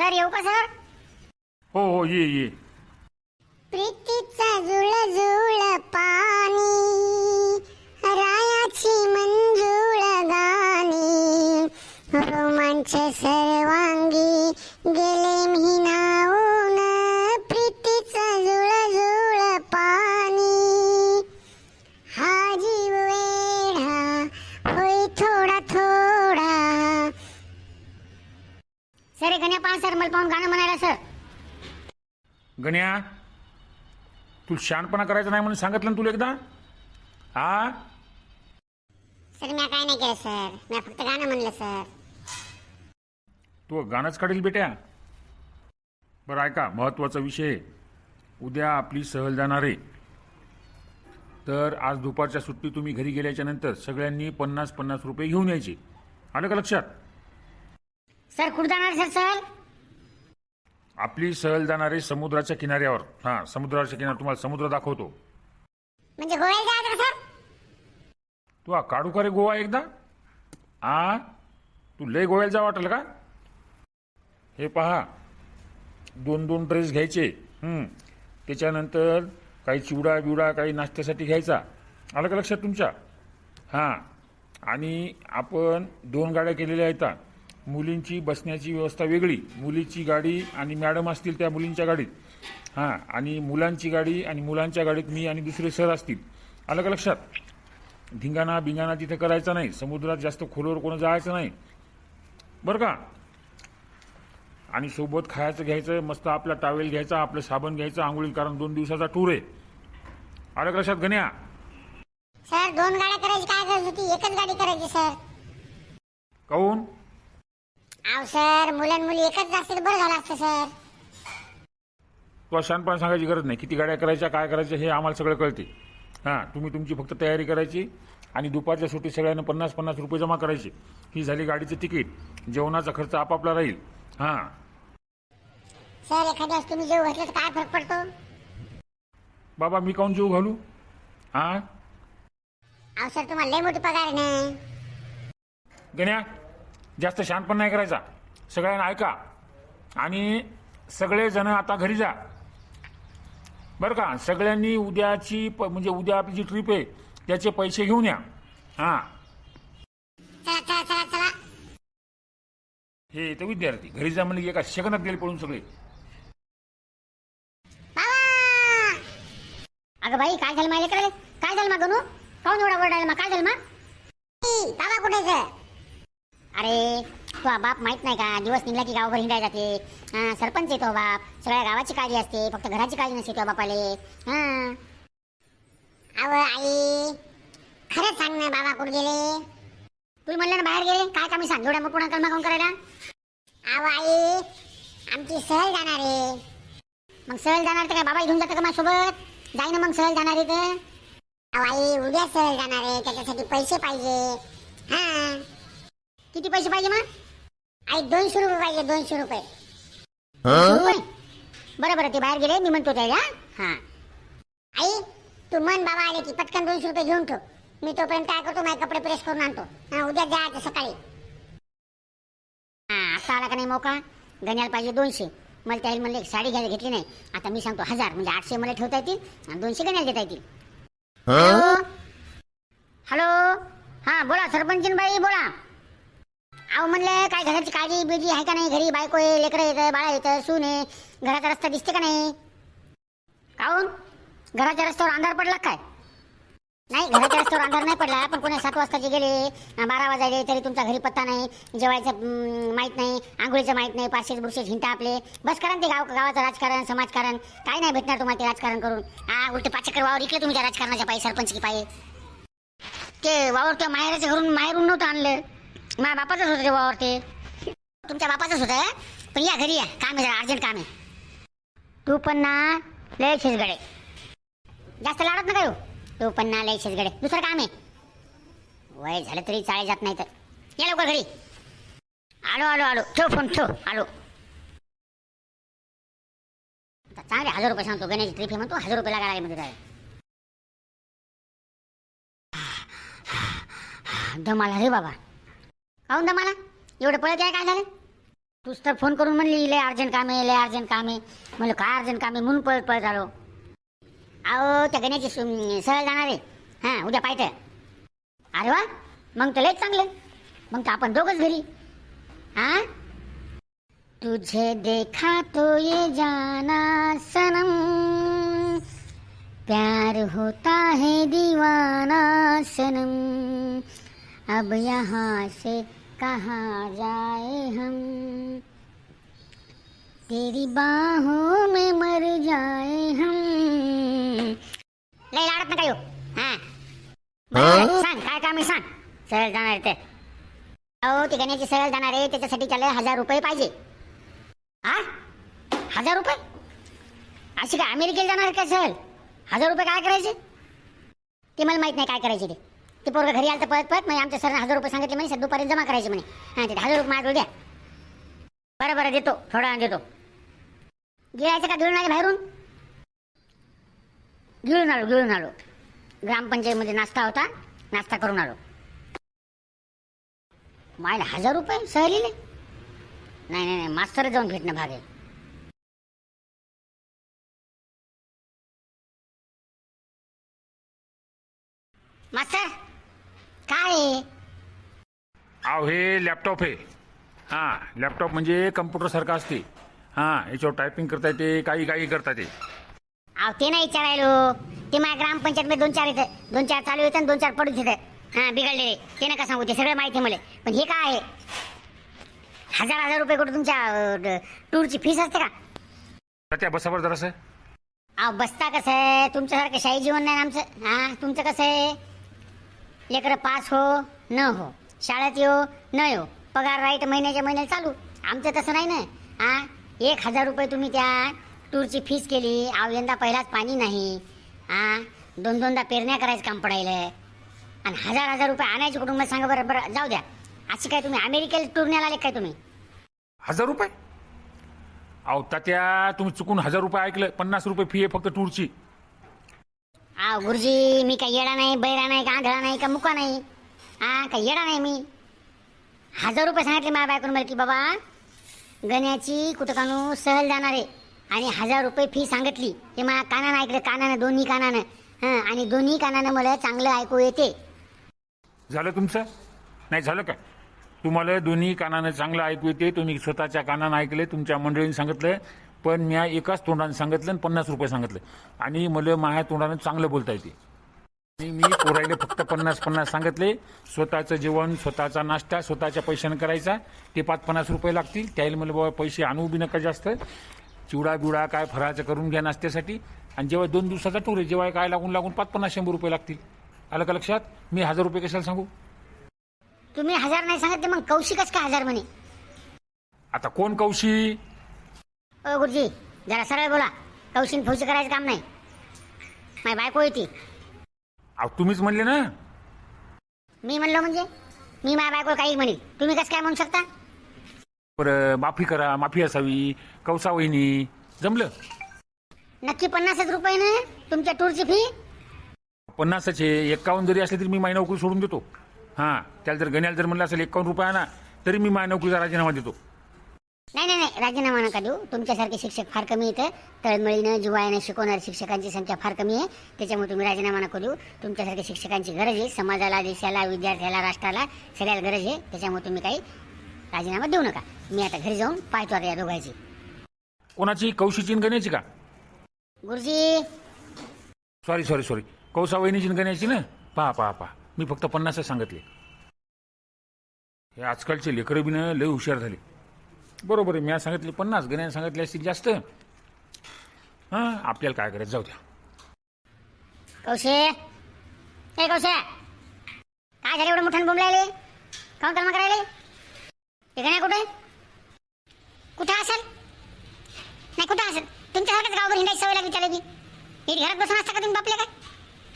Sir येऊ का sir? हो हो ये ये. प्रीतीचा जुळ जुळ पाणी रायाची मंजुळ गाणी. रोमांच सर्वांगी गेले सर मला पाहून गाणं म्हणायला सर. गण्या तू शहाणपणा करायचा नाही म्हणून सांगितलं ना तुला एकदा? हा सर मी काय नाही केलं सर. मी फक्त गाणं म्हणलं सर. तू गाणंच काढील बेट्या. बरं ऐका महत्त्वाचा विषय. आहे. उद्या आपली सहल जाणार आहे. तर आज दुपारच्या सुट्टी तुम्ही घरी गेल्याच्यानंतर सगळ्यांनी पन्नास पन्नास रुपये घेऊन यायचे. आलं का लक्षात? सर कुठं जाणार सर सर आपली सहल जाणार समुद्राच्या किनाऱ्यावर. हां समुद्राच्या किनाऱ्यावर तुम्हाला समुद्र दाखवतो. म्हणजे गोव्याला जायचं का सर? तू हा काढू का रे गोवा एकदा? आ? तू लय गोव्याला जा वाटेल का? हे पहा. दोन दोन ड्रेस घ्यायचे. हं. त्याच्यानंतर काही चिवडा बिवडा काही नाश्त्यासाठी घ्यायचा. आलं का लक्षात तुमच्या? हां. आणि आपण दोन गाड्या केलेल्या आहेत. मुलींची बसण्याची व्यवस्था वेगळी. मुलीची गाडी आणि मॅडम असतील त्या मुलींच्या गाडीत. हां आणि मुलांची गाडी आणि मुलांच्या गाडीत मी आणि दुसरे सर असतील. आलं का लक्षात? धिंगाणा बिंगाणा तिथे करायचा नाही. समुद्रात जास्त खोलवर कोण जायचं नाही. बरं का? आणि सोबत खायचं घ्यायचं मस्त आपला टावेल घ्यायचा आपलं साबण घ्यायचं आंघोळी कारण दोन दिवसाचा टूर आहे. आलं का लक्षात गण्या? सर दोन गाड्या करायची काय गरज होती? एकच गाडी करायची सर. काऊन? आव सर मुलं मुली एकच बरं झालं असतं सर. तुला सांगायची गरज नाही. किती गाड्या करायच्या काय करायचं हे आम्हाला सगळं कळते. हां तुम्ही तुमची फक्त तयारी करायची आणि दुपारच्या सुट्टी सगळ्यांना पन्नास पन्नास रुपये जमा करायचे. ही झाली गाडीचं तिकीट. जेवणाचा खर्च आपापला राहील. हां. सर एखाद्या तुम्ही जेव घातलं तर काय फरक पडतो? बाबा मी काऊन जीव घालू? हां? आव सर तुम्हाला लय मोठी पगार नाही गण्या जास्त शानपण नाही करायचा. सगळ्यांना ऐका. आणि सगळे जण आता घरी जा. बरं का? सगळ्यांनी उद्याची प- म्हणजे उद्या आपली जी ट्रिप आहे त्याचे पैसे घेऊन या. हां. हे तर विद्यार्थी. घरी जा म्हणजे एका सेकंदात गेले पळून सगळे. अगं बाई काय झालं माहिले कडे काय झालं मा गणू काऊन एवढा ओरडायला मा काय झालं मा ई, बाबा कुठे? अरे तो बाप माहीत नाही का? दिवस निघला की गावभर हिंडाय जाते. सरपंच येतो बाप. सगळ्या गावाची काळजी असते. फक्त घराची काळजी नसते तो बापाले. हा. अव आई खरंच सांग ना बाबा कुठे गेले? तू म्हणलं ना बाहेर गेले? काय कामी सांग? एवढ्या मोठ्या कलमा कोण करायला? अव आई आमची सहल जाणार आहे. मग सहल जाणार तर काय बाबा घेऊन जातं का माझ्यासोबत? जाई ना मग सहल जाणार आहे तर. अहो आई उद्या सहल जाणार आहे. त्याच्यासाठी पैसे पाहिजे. हा. किती पैसे पाहिजे मग? आई दोनशे रुपये पाहिजे दोनशे रुपये. बरं बरं ते बाहेर गेले मी म्हणतो त्याला हा. आई तू मन बाबा आले की पटकन दोनशे रुपये घेऊन ठेव. मी तोपर्यंत काय करतो माझे कपडे प्रेस करून आणतो. हा उद्या जायचं सकाळी. हा आता आला का नाही मोका गण्याला पाहिजे दोनशे. मला त्याला म्हणले साडी घ्यायला घेतली नाही. आता मी सांगतो हजार. म्हणजे आठशे मला ठेवता येतील आणि दोनशे गण्याला देता येतील. हॅलो हॅलो हा बोला सरपंचीन बाई बोला. अहो म्हणलं काय घराची काळजी बिळजी आहे का नाही? घरी बायको आहे लेकरं येतं बाळा येतं सून आहे. घराचा रस्ता दिसते का नाही? काहून? घराच्या रस्त्यावर अंधार पडला काय? नाही घराच्या रस्त्यावर अंधार नाही पडला. पण कोणी सात वाजताचे गेले बारा वाजायले तरी तुमचा घरी पत्ता नाही जेवायचं माहीत नाही आंघोळीचं माहीत नाही पाचशेच बुरशे हिंटा आपले. बस करा ते गाव गावाचं राजकारण समाजकारण. काय नाही भेटणार तुम्हाला ते राजकारण करून. हा उलट पाचकर वावर इकडे तुम्ही त्या राजकारणाच्या पायी सरपंच की पायी. ते वावर त्या माहेराच्या घरून माहेरून नव्हतं आणलं. माझ्या बापाचंच होतं ते वावर ते तुमच्या बापाचंच होतं? पण या घरी या. काम आहे जरा अर्जंट काम आहे. तू पण ना लय गडे जास्त लाडत नका येऊ. तू पण ना लय गडे दुसरं काम आहे. वय झालं तरी चाळे जात नाही तर या लवकर घरी. आलो आलो आलो. ठेव फोन ठेव. आलो. आता चांगले हजार रुपये सांगतो. गण्याची ट्रिप म्हणतो हजार रुपये लागायला मध्ये जाय दमाला रे बाबा. पाहू ना मला. एवढं पळत आहे काय झालं? तूच तर फोन करून म्हणली लय अर्जंट काम आहे लय अर्जंट काम आहे. म्हणलं काय अर्जंट काम आहे? म्हणून पळत पळत आलो. अहो त्या गण्याची सहल जाणार आहे. हां उद्या पाहिजे अरे वा मग तर लयच चांगलं. मग तर आपण दोघंच घरी. हाँ तुझे देखा तो ये जाना सनम. प्यार होता है दीवाना सनम. अब यहाँ से कहाँ जाए हम? तेरी बाहों में मर जाए हम। लय लाडत नका येऊ. हा. बरं, सांग काय काम आहे सांग. सहल जाणार आहे ते. अहो ते गण्याची सहल जाणार आहे. त्याच्यासाठी त्याला हजार रुपये पाहिजे. हा? हजार रुपये? अशी काय अमेरिकेला जाणार का सहल? हजार रुपये काय करायचे? ते मला माहीत नाही काय करायचे ते. ते पोरगं घरी आलं तर पळत पळत म्हणजे आमच्या सरने हजार रुपये सांगितले म्हणे सर दुपारी जमा करायचे म्हणे. हां ते हजार रुपये माझ्याकडे द्या. बरं बरं देतो थोडा देतो. गिळायचं का गिळून आले बाहेरून? गिळून आलो गिळून आलो. ग्रामपंचायतमध्ये नाश्ता होता नाश्ता करून आलो. मायला हजार रुपये सहलीले? नाही नाही नाही मास्तर जाऊन भेटणं भाग आहे मास्तर! अहो हे लॅपटॉप आहे हां लॅपटॉप म्हणजे कम्प्युटरसारखं असते. हां याच्यावर टायपिंग करता येते काही काही करता येते. अहो ते नाही विचारायलो. ते माझ्या ग्रामपंचायत दोन चार येतं दोन चार चालू येतं आणि दोन चार पडूच येतं हा बिघडलेले. ते नका सांगू ते सगळं माहिती आहे मला. पण हे काय आहे? हजार हजार रुपये कुठं तुमच्या टूरची फीस असते का? त्या बसावर जरासं. अहो बसता कसं आहे? तुमच्यासारखं शाही जीवन नाही आमचं. हा तुमचं कसं आहे? लेकरं पास हो न हो. शाळेत येऊ न येऊ. पगार राईट महिन्याच्या महिन्याला चालू. आमचं तसं नाही ना. हा एक हजार रुपये तुम्ही त्या टूरची फीस केली. अहो यंदा पहिलाच पाणी नाही. हा दोन दोनदा पेरण्या करायचं काम पडायलं. आणि हजार हजार रुपये आणायचे मला सांगा बरं बरं जाऊ द्या. अशी काय तुम्ही अमेरिकेला टूरण्याला आले काय तुम्ही? हजार रुपये? अहो तात्या तुम्ही चुकून हजार रुपये ऐकलं. पन्नास रुपये फी आहे फक्त टूरची अहो गुरुजी मी काही येडा नाही बैरा नाही का आंधळा नाही का मुका नाही? हा काही येणार नाही मी. हजार रुपये सांगितले माझ्या बायकोनं मला की बाबा गण्याची कुठं सहल जाणार आहे. आणि हजार रुपये फी सांगितली. हे माझ्या कानानं ऐकलं कानानं दोन्ही कानानं. हां आणि दोन्ही कानानं मला चांगलं ऐकू येते. झालं तुमचं? नाही झालं का तुम्हाला दोन्ही कानानं चांगलं ऐकू येते. तुम्ही स्वतःच्या कानानं ऐकले तुमच्या मंडळीने सांगितलं. पण मी एकाच तोंडाने सांगितलं आणि पन्नास रुपये सांगितलं. आणि मला माझ्या तोंडानं चांगलं बोलता येते. मी पोरायला फक्त पन्नास पन्नास सांगितले. स्वतःचं जेवण स्वतःचा नाश्ता स्वतःच्या पैशानं करायचा. ते पाच पन्नास रुपये लागतील. त्याला मला बाबा पैसे आणू बी नका जास्त. चिवडा बिवडा काय फराळाचं करून घ्या नाश्त्यासाठी. आणि जेव्हा दोन दिवसाचा टूर आहे जेव्हा काय लागून लागून पाच पन्नास शंभर रुपये लागतील. आलं का लक्षात? मी हजार रुपये कशाला सांगू? तुम्ही हजार नाही सांगितले मग कौशिकच का हजार म्हणे? आता कोण कौशी? ओ गुरुजी जरा सरळ बोला. कौशिन फौशी करायचं काम नाही. माझी बायको येते अहो तुम्हीच म्हणले ना. मी म्हणलो म्हणजे? मी माझ्या बायको काही म्हणेल. तुम्ही कसं काय म्हणू शकता? बरं माफी करा माफी असावी कौसा वहिनी जमलं? नक्की पन्नासच रुपये ना तुमच्या टूरची फी पन्नासच आहे एक्कावन्न जरी असले तरी मी माझी नोकरी सोडून देतो. हां त्याला जर गण्याला जर म्हणलं असेल एक्कावन्न रुपये आणा तरी मी माझ्या नोकरीचा राजीनामा देतो. नाही नाही नाही राजीनामा नका देऊ. तुमच्यासारखे शिक्षक फार कमी येतं तळमळीनं जिवाळ्यानं शिकवणाऱ्या शिक्षकांची संख्या फार कमी आहे. त्याच्यामुळे तुम्ही राजीनामा नको देऊ. तुमच्यासारख्या शिक्षकांची गरज आहे. समाजाला देशाला विद्यार्थ्याला राष्ट्राला सगळ्याला गरज आहे. त्याच्यामुळे तुम्ही काही राजीनामा देऊ नका. मी आता घरी जाऊन पाहतो आता या दोघांची. कोणाची? कौशीची आणि गण्याची का? गुरुजी! सॉरी सॉरी सॉरी कौसा वहिनीची आणि गण्याची ना? पहा पहा पहा. मी फक्त पन्नासच सांगितले. हे आजकालचे लेकरं बी ना लय हुशार झाले. बरोबर आहे. मी सांगितले पन्नास गण्याने सांगितले असतील जास्त. हां आपल्याला काय करायचं? जाऊ द्या. कौशे? ए कौशे! काय झालं एवढं मोठ्यानं बोंबलायले? काय कर्म करायले? हे नाही कुठे? कुठे असेल? नाही कुठे असेल? तुमच्यासारखंच गावभर हिंडायची सवय लागली त्याला बी. हे घरात बसून असता का तुम्ही बापले काय?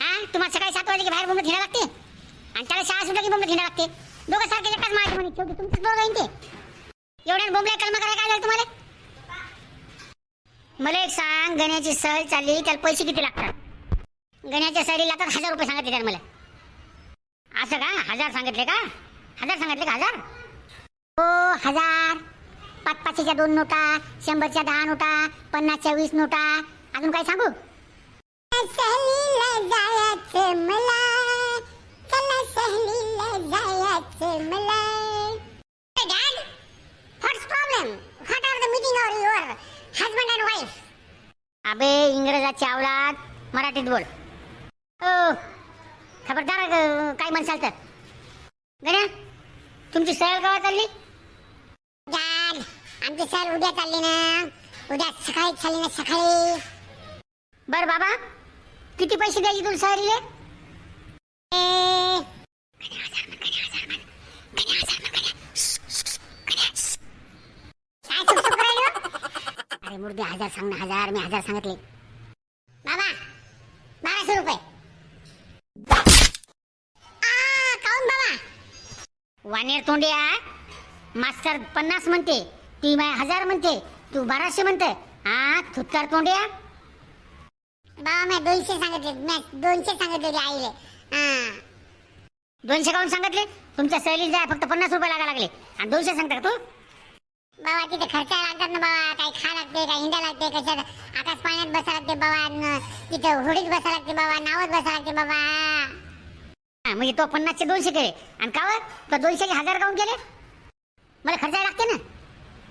हा? तुम्हाला सकाळी सात वाजले की बाहेर बोंबत हिंडा लागते? आणि त्याला शाळा सुद्धा की बोंबत हिंडा लागते? दोघं सारखे एकाच माझ्या म्हणे. शेवटी तुमचंच बरोबर ते? एवढ्या बोंबल्या कलमा करायला काय झालं तुम्हाला? मला एक सांग गण्याची सहल चालली त्याला पैसे किती लागतात? गण्याच्या सहली लागतात हजार रुपये सांगितले त्याने मला. असं का? हजार सांगितले का? हजार सांगितले का? हजार? हो हजार. पाच पाचशेच्या दोन नोटा शंभरच्या दहा नोटा पन्नासच्या वीस नोटा. अजून काय सांगू? सहलीला जायचं मला. What are the meeting or your husband and wife अबे इंग्रजाची अवलाद मराठीत बोल. ओ खबरदार अं, काय म्हणसाल तर? गण्या तुमची सहल केव्हा चालली? डॅड आमची सहल उद्या चालली ना. उद्या सकाळी चालली ना सकाळी. बर बाबा. किती पैसे द्यायचे तुला सहलीले ए, काय चुकचुक राहिली हो? अरे हजार सांग ना हजार मी हजार सांगितले. बाबा बाराशे रुपये. आ, बाबा? वानेर तोंडिया मास्तर पन्नास म्हणते ती माय हजार म्हणते तू बाराशे म्हणते. हा थुत्तर तोंडिया बाबा मी दोनशे सांगितले मी दोनशे सांगितले आईले. हा दोनशे काहून सांगितले? तुमच्या सहलीला फक्त पन्नास रुपये लागा लागले. आणि दोनशे सांगता का तू? बाबा तिथे खर्च लागतात ना बाबा काही खा लागते काही हिंडा लागते कशात आकाश पाण्यात बसा लागते बाबा तिथं तिथे होडीत बसा लागते बाबा नावत बसा लागते बाबा. हा, म्हणजे तो पन्नासचे दोनशे केले. आणि का वर तो दोनशेचे हजार काऊन केले? मला खर्च लागते ना.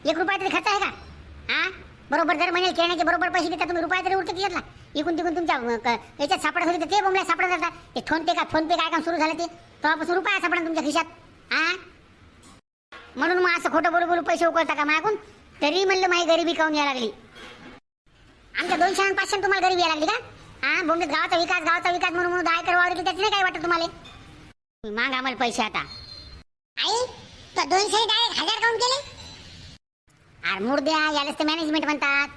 एक रुपया तरी खर्च आहे का? हा? बरोबर दर महिन्याला खेळण्याचे बरोबर पैसे देता तुम्ही रुपया तरी उरते तिच्यातला इकून तिकून तुमच्या अं, क- याच्यात सापडत होते तर ते बोंबल्या सापडत जातात ते फोन पे का फोन पे काय काम सुरू झालं ते? तेव्हापासून रुपया सापडा तुमच्या खिशात? हा? म्हणून मग असं खोटं बोलू बोलू पैसे उकळता का मागून? तरी म्हणलं माझी गरिबी काऊन यायला लागली? आमच्या दोनशे आणि पाचशे तुम्हाला गरीब यायला लागली का? हा बोंबेत गावाचा विकास गावाचा विकास म्हणून म्हणून दहा एकर वावर नाही काय वाटत तुम्हाला? तुम्ही आम्हाला पैसे आता. आई तो दोनशे डायरेक्ट हजार काऊन केले? अरे मुर्द्या यालाच तर मॅनेजमेंट म्हणतात.